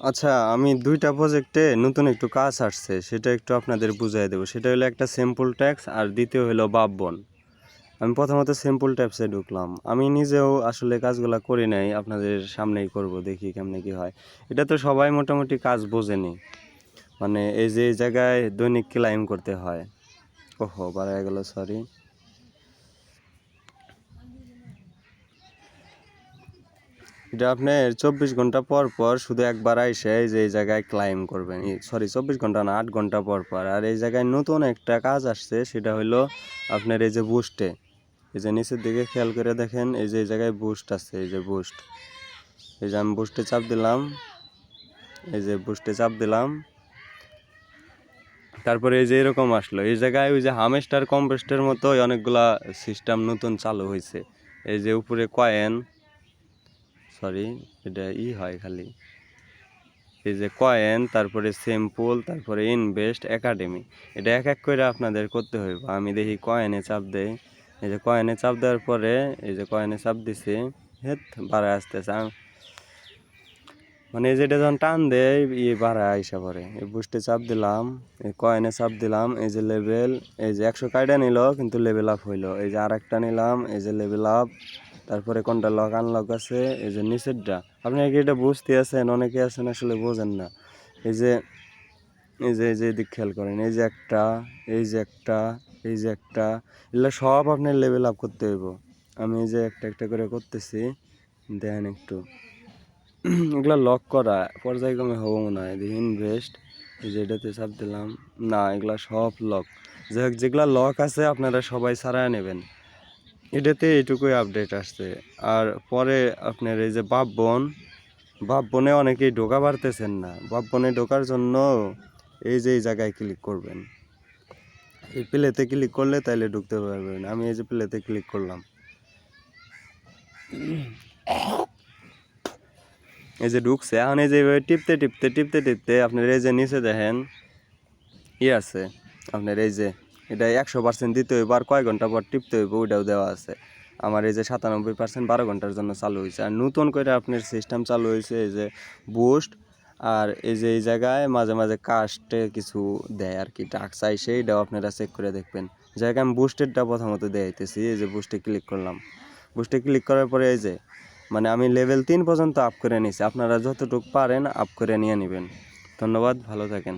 আচ্ছা আমি দুইটা প্রজেক্টে নতুন একটু কাজ আসছে, সেটা একটু আপনাদের বুঝিয়ে দেবো। সেটা হলো একটা সিম্পল ট্যাক্স আর দ্বিতীয় হলো বাপবন আমি প্রথমত সিম্পল ট্যাক্সে ঢুকলাম। আমি নিজেও আসলে কাজগুলো করি নাই, আপনাদের সামনেই করব, দেখি কেমনে কি হয়। এটা তো সবাই মোটামুটি কাজ বোঝেনি। মানে এই যে জায়গায় দৈনিক ক্লাইম করতে হয়। ওহো, বাড়ায় গেল সরি এটা আপনার চব্বিশ ঘণ্টা পর পর শুধু একবার আইসে এই যে এই জায়গায় ক্লাইম করবেন। সরি চব্বিশ ঘণ্টা না, আট ঘণ্টা পর পর। আর এই জায়গায় নতুন একটা কাজ আসছে, সেটা হলো আপনার এই যে বুস্টে এই যে নিচের দিকে খেয়াল করে দেখেন, এই যে এই জায়গায় বুস্ট আছে, এই যে বুস্ট এই যে আমি বুস্টে চাপ দিলাম, এই যে বুস্টে চাপ দিলাম। তারপরে এই যে এরকম আসলো। এই জায়গায় ওই যে হামেস্টার কম্পোস্টের মতোই অনেকগুলা সিস্টেম নতুন চালু হয়েছে এই যে উপরে কয়েন সরি এটা ই হয় খালি। এই যে কয়েন তারপরে সিম্পল তারপরে ইনভেস্ট একাডেমি এটা এক এক করে আপনাদের করতে হইব। আমি দেখি কয়েনে চাপ দেই। এই যে কয়েনে চাপ দেওয়ার পরে, এই যে কয়েনে চাপ দিছি, হেত, বাড়ায় আসতেছে। মানে এই যেটা যখন টান দেয় ইয়ে বাড়ায় আইসা পরে এই বুস্টে চাপ দিলাম, এই কয়েনে চাপ দিলাম, এই যে লেভেল এই যে একশো কাইটা নিল, কিন্তু লেভেল আপ হইল। এই যে আরেকটা নিলাম, এই যে লেভেল আপ তারপরে কোনটা লক আনলক আছে? এই যে নিচেরটা। আপনি কি এটা বুঝতে আছেন? অনেকে আছেন, আসলে বোঝেন না। এই যে এই যে এই যে এদিক খেয়াল করেন। এই যে একটা, এই যে একটা, এই যে একটা, এগুলো সব আপনার লেভেল আপ করতে হইব। আমি এই যে একটা একটা করে করতেছি। দেন একটু। এগুলো লক করা পর্যায়ক্রমে হব মনে হয়। ইনভেস্ট এই যে এটাতে চাপ দিলাম। না, এগুলা সব লক যাই হোক, যেগুলা লক আছে, আপনারা সবাই সারায় নেবেন। এটাতে এটুকুই আপডেট আসছে। আর পরে আপনার এই যে বাপবন বাপবনে অনেকেই ঢোকা পারতেছেন না। বাপবনে ঢোকার জন্য এই যে এই জায়গায় ক্লিক করবেন। এই প্লেতে ক্লিক করলে তাইলে ঢুকতে পারবেন। আমি এই যে প্লেতে ক্লিক করলাম। এই যে ঢুকছে। এখন এই যে এইভাবে টিপতে টিপতে টিপতে টিপতে আপনার এই যে নিচে দেখেন, ই আছে। আপনার এই যে এটা একশো পার্সেন্ট দিতে হইব আর কয় ঘণ্টা পর টিপতে হইব ওইটাও দেওয়া আছে। আমার এই যে সাতানব্বই পার্সেন্ট বারো ঘণ্টার জন্য চালু হয়েছে আর নতুন করে আপনার সিস্টেম চালু হয়েছে এই যে বুস্ট আর এই যে এই জায়গায় মাঝে মাঝে কাস্টে কিছু দেয় আর কি টাক্স আইসে এটাও আপনারা চেক করে দেখবেন। জায়গায় আমি বুস্টেরটা প্রথমত দেখাইতেছি, এই যে বুস্টে ক্লিক করলাম। বুস্টে ক্লিক করার পরে এই যে মানে আমি লেভেল তিন পর্যন্ত আপ করে নিছি। আপনারা যতটুকু পারেন আপ করে নিয়ে নেবেন। ধন্যবাদ, ভালো থাকেন।